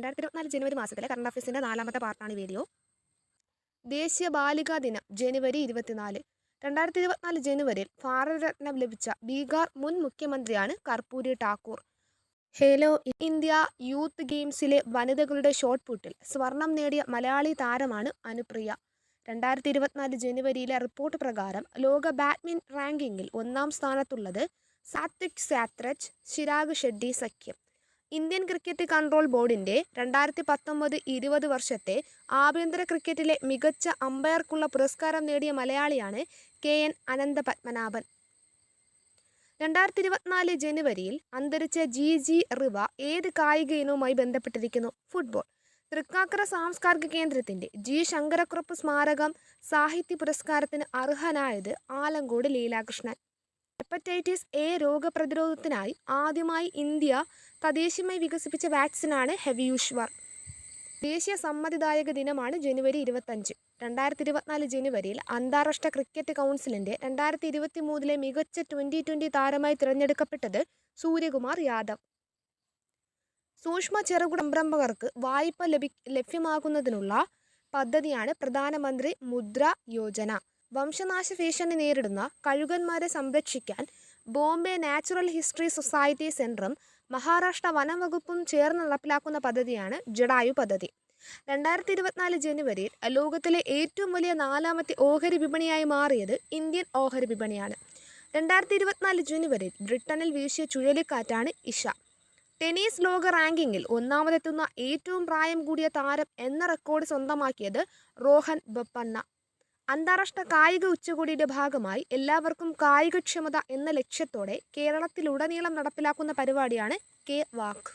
രണ്ടായിരത്തി ഇരുപത്തിനാല് ജനുവരി മാസത്തിലെ കറണ്ട് അഫയേഴ്സിന്റെ നാലാമത്തെ പാർട്ടാണ് വീഡിയോ. ദേശീയ ബാലികാ ദിനം ജനുവരി ഇരുപത്തിനാല്. രണ്ടായിരത്തി ഇരുപത്തിനാല് ജനുവരിയിൽ ഭാരതരത്നം ലഭിച്ച ബീഹാർ മുൻ മുഖ്യമന്ത്രിയാണ് കർപ്പൂരി ഠാക്കൂർ. ഹേലോ ഇന്ത്യ യൂത്ത് ഗെയിംസിലെ വനിതകളുടെ ഷോട്ട് പുട്ടിൽ സ്വർണം നേടിയ മലയാളി താരമാണ് അനുപ്രിയ. രണ്ടായിരത്തി ഇരുപത്തിനാല് ജനുവരിയിലെ റിപ്പോർട്ട് പ്രകാരം ലോക ബാഡ്മിൻ റാങ്കിങ്ങിൽ ഒന്നാം സ്ഥാനത്തുള്ളത് സാത്വിക് സാത്രജ് ചിരാഗ് ഷെഡ്ഡി സഖ്യം. ഇന്ത്യൻ ക്രിക്കറ്റ് കൺട്രോൾ ബോർഡിന്റെ രണ്ടായിരത്തി പത്തൊമ്പത് ഇരുപത് വർഷത്തെ ആഭ്യന്തര ക്രിക്കറ്റിലെ മികച്ച അമ്പയർക്കുള്ള പുരസ്കാരം നേടിയ മലയാളിയാണ് കെ എൻ അനന്തപത്മനാഭൻ. രണ്ടായിരത്തി ഇരുപത്തിനാല് ജനുവരിയിൽ അന്തരിച്ച ജി ജി റിവ ഏത് കായിക ഇനവുമായി ബന്ധപ്പെട്ടിരിക്കുന്നു? ഫുട്ബോൾ. തൃക്കാക്കര സാംസ്കാരിക കേന്ദ്രത്തിന്റെ ജി ശങ്കരക്കുറുപ്പ് സ്മാരകം സാഹിത്യ പുരസ്കാരത്തിന് അർഹനായത് ആലങ്കോട് ലീലാകൃഷ്ണൻ. ഹെപ്പറ്റൈറ്റിസ് എ രോഗപ്രതിരോധത്തിനായി ആദ്യമായി ഇന്ത്യ തദ്ദേശീയമായി വികസിപ്പിച്ച വാക്സിനാണ് ഹെവിയൂഷ്വർ. ദേശീയ സമ്മതിദായക ദിനമാണ് ജനുവരി ഇരുപത്തഞ്ച്. രണ്ടായിരത്തി ഇരുപത്തിനാല് ജനുവരിയിൽ അന്താരാഷ്ട്ര ക്രിക്കറ്റ് കൗൺസിലിന്റെ രണ്ടായിരത്തി ഇരുപത്തി മൂന്നിലെ മികച്ച ട്വന്റി ട്വന്റി താരമായി തിരഞ്ഞെടുക്കപ്പെട്ടത് സൂര്യകുമാർ യാദവ്. സൂക്ഷ്മ ചെറുകിട സംരംഭകർക്ക് വായ്പ ലഭി ലഭ്യമാകുന്നതിനുള്ള പദ്ധതിയാണ് പ്രധാനമന്ത്രി മുദ്ര യോജന. വംശനാശ ഭീഷണി നേരിടുന്ന കഴുകന്മാരെ സംരക്ഷിക്കാൻ ബോംബെ നാച്ചുറൽ ഹിസ്റ്ററി സൊസൈറ്റി സെന്ററും മഹാരാഷ്ട്ര വനംവകുപ്പും ചേർന്ന് നടപ്പിലാക്കുന്ന പദ്ധതിയാണ് ജഡായു പദ്ധതി. രണ്ടായിരത്തി ഇരുപത്തിനാല് ജനുവരിയിൽ ലോകത്തിലെ ഏറ്റവും വലിയ നാലാമത്തെ ഓഹരി വിപണിയായി മാറിയത് ഇന്ത്യൻ ഓഹരി വിപണിയാണ്. രണ്ടായിരത്തി ഇരുപത്തിനാല് ജനുവരിയിൽ ബ്രിട്ടനിൽ വീശിയ ചുഴലിക്കാറ്റാണ് ഇഷ. ടെന്നീസ് ലോക റാങ്കിങ്ങിൽ ഒന്നാമതെത്തുന്ന ഏറ്റവും പ്രായം കൂടിയ താരം എന്ന റെക്കോർഡ് സ്വന്തമാക്കിയത് റോഹൻ ബപ്പണ്ണ അന്താരാഷ്ട്ര കായിക ഉച്ചകോടിയുടെ ഭാഗമായി എല്ലാവർക്കും കായികക്ഷമത എന്ന ലക്ഷ്യത്തോടെ കേരളത്തിലുടനീളം നടപ്പിലാക്കുന്ന പരിപാടിയാണ് കെ വാക്ക്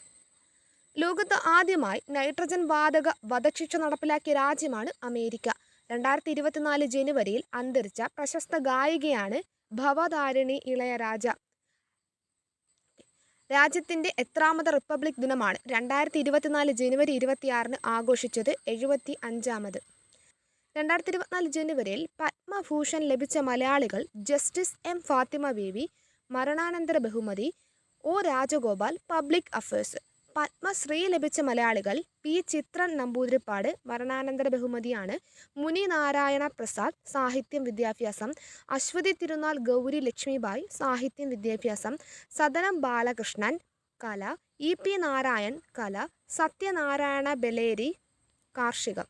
ലോകത്ത് ആദ്യമായി നൈട്രജൻ വാതക വധശിക്ഷ നടപ്പിലാക്കിയ രാജ്യമാണ് അമേരിക്ക. രണ്ടായിരത്തി ഇരുപത്തിനാല് ജനുവരിയിൽ അന്തരിച്ച പ്രശസ്ത ഗായികയാണ് ഭവതാരിണി ഇളയരാജ രാജ്യത്തിന്റെ എത്രാമത് റിപ്പബ്ലിക് ദിനമാണ് രണ്ടായിരത്തി ഇരുപത്തിനാല് ജനുവരി ഇരുപത്തിയാറിന് ആഘോഷിച്ചത് എഴുപത്തി അഞ്ചാമത് രണ്ടായിരത്തി ഇരുപത്തിനാല് ജനുവരിയിൽ പത്മഭൂഷൺ ലഭിച്ച മലയാളികൾ ജസ്റ്റിസ് എം ഫാത്തിമ ബേബി മരണാനന്തര ബഹുമതി O Rajagopal public affairs. Padmashri ലഭിച്ച മലയാളികൾ പി ചിത്രൻ നമ്പൂതിരിപ്പാട് മരണാനന്തര ബഹുമതിയാണ്. മുനി നാരായണ പ്രസാദ് സാഹിത്യം വിദ്യാഭ്യാസം. അശ്വതി തിരുനാൾ ഗൗരി ലക്ഷ്മിബായ് സാഹിത്യം വിദ്യാഭ്യാസം. സദനം ബാലകൃഷ്ണൻ കല. ഇ പി നാരായൺ കല. സത്യനാരായണ ബലേരി കാർഷികം.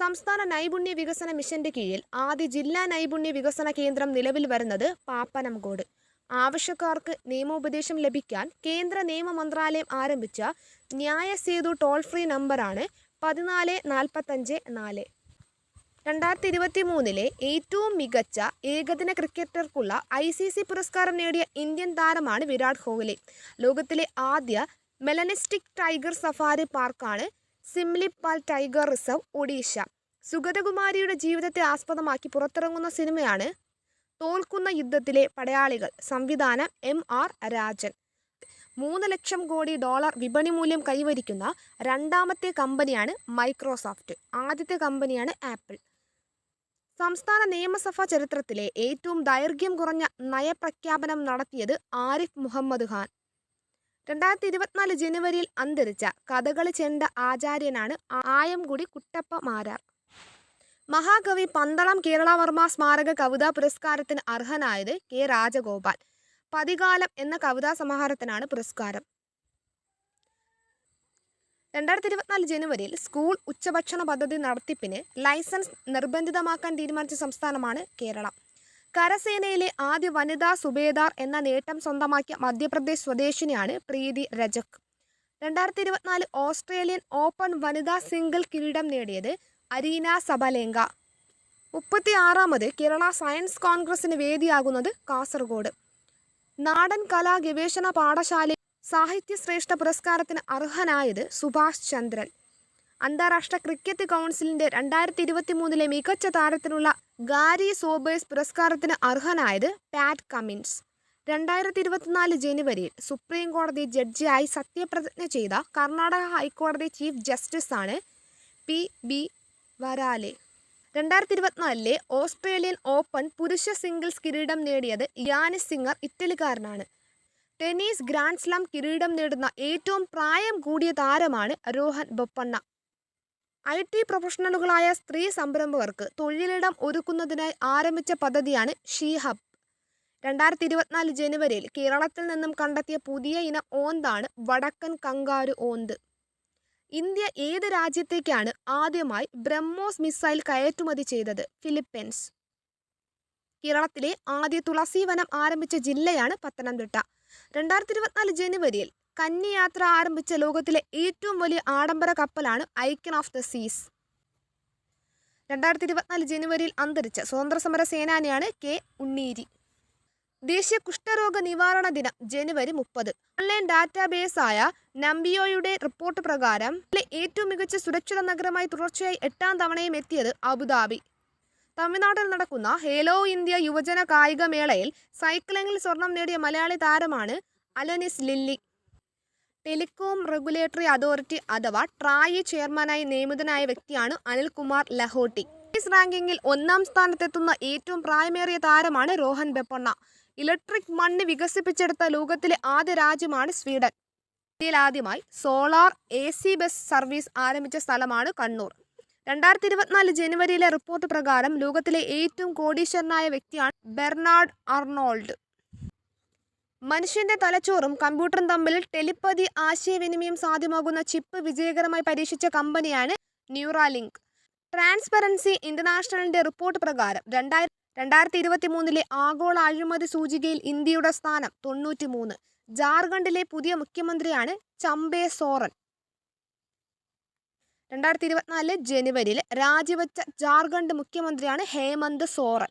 സംസ്ഥാന നൈപുണ്യ വികസന മിഷന്റെ കീഴിൽ ആദ്യ ജില്ലാ നൈപുണ്യ വികസന കേന്ദ്രം നിലവിൽ വരുന്നത് പാപ്പനംകോട്. ആവശ്യക്കാർക്ക് നിയമോപദേശം ലഭിക്കാൻ കേന്ദ്ര നിയമ മന്ത്രാലയം ആരംഭിച്ച ന്യായ സേതു ടോൾ ഫ്രീ നമ്പറാണ് പതിനാല് നാൽപ്പത്തഞ്ച് നാല്. രണ്ടായിരത്തി ഇരുപത്തി മൂന്നിലെ ഏറ്റവും മികച്ച ഏകദിന ക്രിക്കറ്റർക്കുള്ള ഐ സി സി പുരസ്കാരം നേടിയ ഇന്ത്യൻ താരമാണ് വിരാട് കോഹ്ലി. ലോകത്തിലെ ആദ്യ മെലനിസ്റ്റിക് ടൈഗർ സഫാരി പാർക്കാണ് സിംലിപാൽ ടൈഗർ റിസർവ് ഒഡീഷ. സുഗതകുമാരിയുടെ ജീവിതത്തെ ആസ്പദമാക്കി പുറത്തിറങ്ങുന്ന സിനിമയാണ് തോൽക്കുന്ന യുദ്ധത്തിലെ പടയാളികൾ സംവിധാനം എം ആർ രാജൻ. മൂന്ന് ലക്ഷം കോടി ഡോളർ വിപണി മൂല്യം കൈവരിക്കുന്ന രണ്ടാമത്തെ കമ്പനിയാണ് മൈക്രോസോഫ്റ്റ് ആദ്യത്തെ കമ്പനിയാണ് ആപ്പിൾ. സംസ്ഥാന നിയമസഭാ ചരിത്രത്തിലെ ഏറ്റവും ദൈർഘ്യം കുറഞ്ഞ നയപ്രഖ്യാപനം നടത്തിയത് ആരിഫ് മുഹമ്മദ് ഖാൻ. രണ്ടായിരത്തി ഇരുപത്തിനാല് ജനുവരിയിൽ അന്തരിച്ച കഥകളി ചെണ്ട ആചാര്യനാണ് ആയംകുടി കുട്ടപ്പ മാരാർ. മഹാകവി പന്തളം കേരളവർമ്മ സ്മാരക കവിതാ പുരസ്കാരത്തിന് അർഹനായത് കെ രാജഗോപാൽ. പതികാലം എന്ന കവിതാ സമാഹാരത്തിനാണ് പുരസ്കാരം. രണ്ടായിരത്തി ഇരുപത്തിനാല് ജനുവരിയിൽ സ്കൂൾ ഉച്ചഭക്ഷണ പദ്ധതി നടത്തിപ്പിന് ലൈസൻസ് നിർബന്ധിതമാക്കാൻ തീരുമാനിച്ച സംസ്ഥാനമാണ് കേരളം. കരസേനയിലെ ആദ്യ വനിതാ സുബേദാർ എന്ന നേട്ടം സ്വന്തമാക്കിയ മധ്യപ്രദേശ് സ്വദേശിനിയാണ് പ്രീതി രജക്. രണ്ടായിരത്തി ഇരുപത്തിനാല് ഓസ്ട്രേലിയൻ ഓപ്പൺ വനിതാ സിംഗിൾ കിരീടം നേടിയത് അരീന സബലേങ്ക മുപ്പത്തി ആറാമത് കേരള സയൻസ് കോൺഗ്രസിന് വേദിയാകുന്നത് കാസർഗോഡ്. നാടൻ കലാ ഗവേഷണ പാഠശാല സാഹിത്യ ശ്രേഷ്ഠ പുരസ്കാരത്തിന് അർഹനായത് സുഭാഷ് ചന്ദ്രൻ. അന്താരാഷ്ട്ര ക്രിക്കറ്റ് കൗൺസിലിന്റെ രണ്ടായിരത്തി ഇരുപത്തി മൂന്നിലെ മികച്ച താരത്തിനുള്ള ഗാരി സോബേഴ്സ് പുരസ്കാരത്തിന് അർഹനായത് പാറ്റ് കമിൻസ് രണ്ടായിരത്തി ഇരുപത്തിനാല് ജനുവരിയിൽ സുപ്രീം കോടതി ജഡ്ജിയായി സത്യപ്രതിജ്ഞ ചെയ്ത കർണാടക ഹൈക്കോടതി ചീഫ് ജസ്റ്റിസ് ആണ് പി ബി വരാലെ. രണ്ടായിരത്തി ഇരുപത്തിനാലിലെ ഓസ്ട്രേലിയൻ ഓപ്പൺ പുരുഷ സിംഗിൾസ് കിരീടം നേടിയത് യാനിസ് സിംഗർ ഇറ്റലിക്കാരനാണ്. ടെന്നീസ് ഗ്രാൻഡ് സ്ലാം കിരീടം നേടുന്ന ഏറ്റവും പ്രായം കൂടിയ താരമാണ് രോഹൻ ബൊപ്പണ്ണ. ഐ ടി പ്രൊഫഷണലുകളായ സ്ത്രീ സംരംഭകർക്ക് തൊഴിലിടം ഒരുക്കുന്നതിനായി ആരംഭിച്ച പദ്ധതിയാണ് ഷീ ഹബ്. രണ്ടായിരത്തി ഇരുപത്തിനാല് ജനുവരിയിൽ കേരളത്തിൽ നിന്നും കണ്ടെത്തിയ പുതിയ ഇനം ഓന്താണ് വടക്കൻ കങ്കാരു ഓന്ത്. ഇന്ത്യ ഏത് രാജ്യത്തേക്കാണ് ആദ്യമായി ബ്രഹ്മോസ് മിസൈൽ കയറ്റുമതി ചെയ്തത്? ഫിലിപ്പീൻസ്. കേരളത്തിലെ ആദ്യ തുളസി വനം ആരംഭിച്ച ജില്ലയാണ് പത്തനംതിട്ട. രണ്ടായിരത്തി ഇരുപത്തിനാല് ജനുവരിയിൽ കന്യയാത്ര ആരംഭിച്ച ലോകത്തിലെ ഏറ്റവും വലിയ ആഡംബര കപ്പലാണ് ഐക്കൺ ഓഫ് ദ സീസ്. രണ്ടായിരത്തി ഇരുപത്തിനാല് ജനുവരിയിൽ അന്തരിച്ച സ്വതന്ത്ര സമര സേനാനിയാണ് കെ. ഉണ്ണീരി. ദേശീയ കുഷ്ഠരോഗ നിവാരണ ദിനം ജനുവരി മുപ്പത്. ഓൺലൈൻ ഡാറ്റാബേസ് ആയ നംബിയോയുടെ റിപ്പോർട്ട് പ്രകാരം ഏറ്റവും മികച്ച സുരക്ഷിത നഗരമായി തുടർച്ചയായി എട്ടാം തവണയും എത്തിയത് അബുദാബി. തമിഴ്നാട്ടിൽ നടക്കുന്ന ഹേലോ ഇന്ത്യ യുവജന കായിക മേളയിൽ സൈക്ലിംഗിൽ സ്വർണം നേടിയ മലയാളി താരമാണ് Alanis Lilly. Telecom regulatory authority അഥവാ ട്രായി ചെയർമാനായി നിയമിതനായ വ്യക്തിയാണ് അനിൽകുമാർ ലഹോട്ടി. ടെന്നീസ് റാങ്കിങ്ങിൽ ഒന്നാം സ്ഥാനത്തെത്തുന്ന ഏറ്റവും പ്രായമേറിയ താരമാണ് രോഹൻ ബെപ്പണ്ണ. ഇലക്ട്രിക് മണ്ണ് വികസിപ്പിച്ചെടുത്ത ലോകത്തിലെ ആദ്യ രാജ്യമാണ് സ്വീഡൻ. ഇന്ത്യയിൽ ആദ്യമായി solar A C bus service ആരംഭിച്ച സ്ഥലമാണ് കണ്ണൂർ. രണ്ടായിരത്തി ഇരുപത്തിനാല് ജനുവരിയിലെ റിപ്പോർട്ട് പ്രകാരം ലോകത്തിലെ ഏറ്റവും കോടീശ്വരനായ വ്യക്തിയാണ് ബെർണാഡ് അർണോൾഡ്. മനുഷ്യന്റെ തലച്ചോറും കമ്പ്യൂട്ടറും തമ്മിൽ ടെലിപ്പതി ആശയവിനിമയം സാധ്യമാകുന്ന ചിപ്പ് വിജയകരമായി പരീക്ഷിച്ച കമ്പനിയാണ് ന്യൂറാലിങ്ക്. ട്രാൻസ്പെറൻസി ഇന്റർനാഷണലിന്റെ റിപ്പോർട്ട് പ്രകാരം രണ്ടായിരത്തി രണ്ടായിരത്തി ഇരുപത്തി മൂന്നിലെ ആഗോള അഴിമതി സൂചികയിൽ ഇന്ത്യയുടെ സ്ഥാനം തൊണ്ണൂറ്റി മൂന്ന് ജാർഖണ്ഡിലെ പുതിയ മുഖ്യമന്ത്രിയാണ് ചമ്പേ സോറൻ. രണ്ടായിരത്തി ഇരുപത്തിനാല് ജനുവരിയിൽ രാജിവെച്ച ജാർഖണ്ഡ് മുഖ്യമന്ത്രിയാണ് ഹേമന്ത് സോറൻ.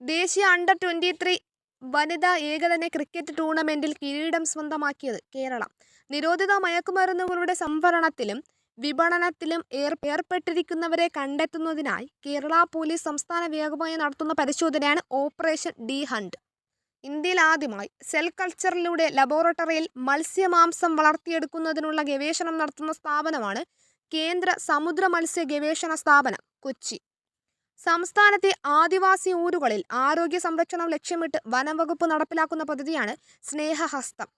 ദേശീയ അണ്ടർ ട്വന്റി ത്രീ വനിതാ ഏകദിന ക്രിക്കറ്റ് ടൂർണമെന്റിൽ കിരീടം സ്വന്തമാക്കിയത് കേരളം. നിരോധിത മയക്കുമരുന്നുകളുടെ സംഭരണത്തിലും വിപണനത്തിലും ഏർ ഏർപ്പെട്ടിരിക്കുന്നവരെ കണ്ടെത്തുന്നതിനായി കേരള പോലീസ് സംസ്ഥാന വ്യാപകമായി നടത്തുന്ന പരിശോധനയാണ് ഓപ്പറേഷൻ ഡി ഹണ്ട്. ഇന്ത്യയിൽ ആദ്യമായി സെൽ കൾച്ചറിലൂടെ ലബോറട്ടറിയിൽ മത്സ്യമാംസം വളർത്തിയെടുക്കുന്നതിനുള്ള ഗവേഷണം നടത്തുന്ന സ്ഥാപനമാണ് കേന്ദ്ര സമുദ്ര മത്സ്യ ഗവേഷണ സ്ഥാപനം കൊച്ചി. സംസ്ഥാനത്തെ ആദിവാസി ഊരുകളിൽ ആരോഗ്യ സംരക്ഷണം ലക്ഷ്യമിട്ട് വനംവകുപ്പ് നടപ്പിലാക്കുന്ന പദ്ധതിയാണ് സ്നേഹഹസ്തം.